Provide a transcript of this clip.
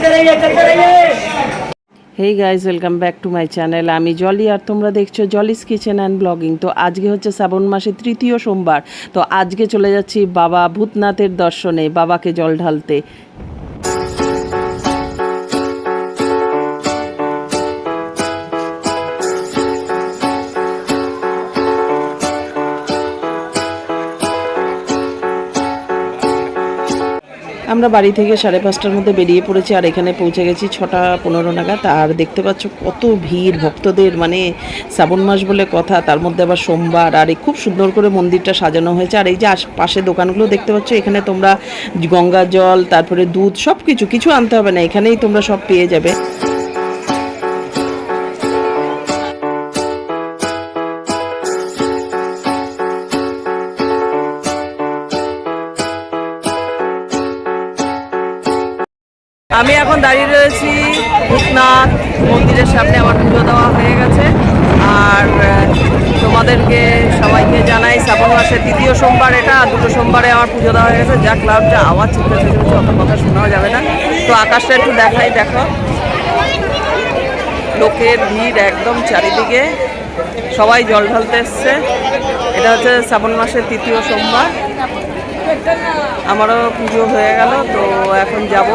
चलते रहिए चलते रहिए hey guys welcome back to my channel আমি জলি আর তোমরা দেখছো জলিস কিচেন অ্যান্ড ব্লগিং তো আজকে হচ্ছে শ্রাবণ মাসের তৃতীয় সোমবার তো আজকে চলে যাচ্ছি বাবা ভূতনাথের দর্শনে বাবাকে জল ঢালতে আমরা বাড়ি থেকে সাড়ে পাঁচটার মধ্যে বেরিয়ে পড়েছি আর এখানে পৌঁছে গেছি ছটা পনেরো নাগাদ। আর দেখতে পাচ্ছ কত ভিড়, ভক্তদের মানে শ্রাবণ মাস বলে কথা, তার মধ্যে আবার সোমবার। আর এই খুব সুন্দর করে মন্দিরটা সাজানো হয়েছে। আর এই যে আশপাশে দোকানগুলো দেখতে পাচ্ছ, এখানে তোমরা গঙ্গা জল, তারপরে দুধ সব কিছু কিছু আনতে হবে না। এখানেই তোমরা সব পেয়ে যাবে। আমি এখন দাঁড়িয়ে রয়েছি ভূতনাথ মন্দিরের সামনে, আমার পুজো দেওয়া হয়ে গেছে। আর তোমাদেরকে সবাইকে জানাই, শ্রাবণ মাসের দ্বিতীয় সোমবার এটা, আর দুটো সোমবারে আমার পুজো দেওয়া হয়ে গেছে। যা যা আওয়াজ চিন্তা চিন্তা অত কথা শোনাও যাবে না। তো আকাশটা একটু দেখাই, দেখো। লোকের ভিড় একদম চারিদিকে। সবাই জল ঢালতে এসছে। এটা হচ্ছে শ্রাবণ মাসের তৃতীয় সোমবার। আমারও পুজো হয়ে গেল, তো এখন যাব।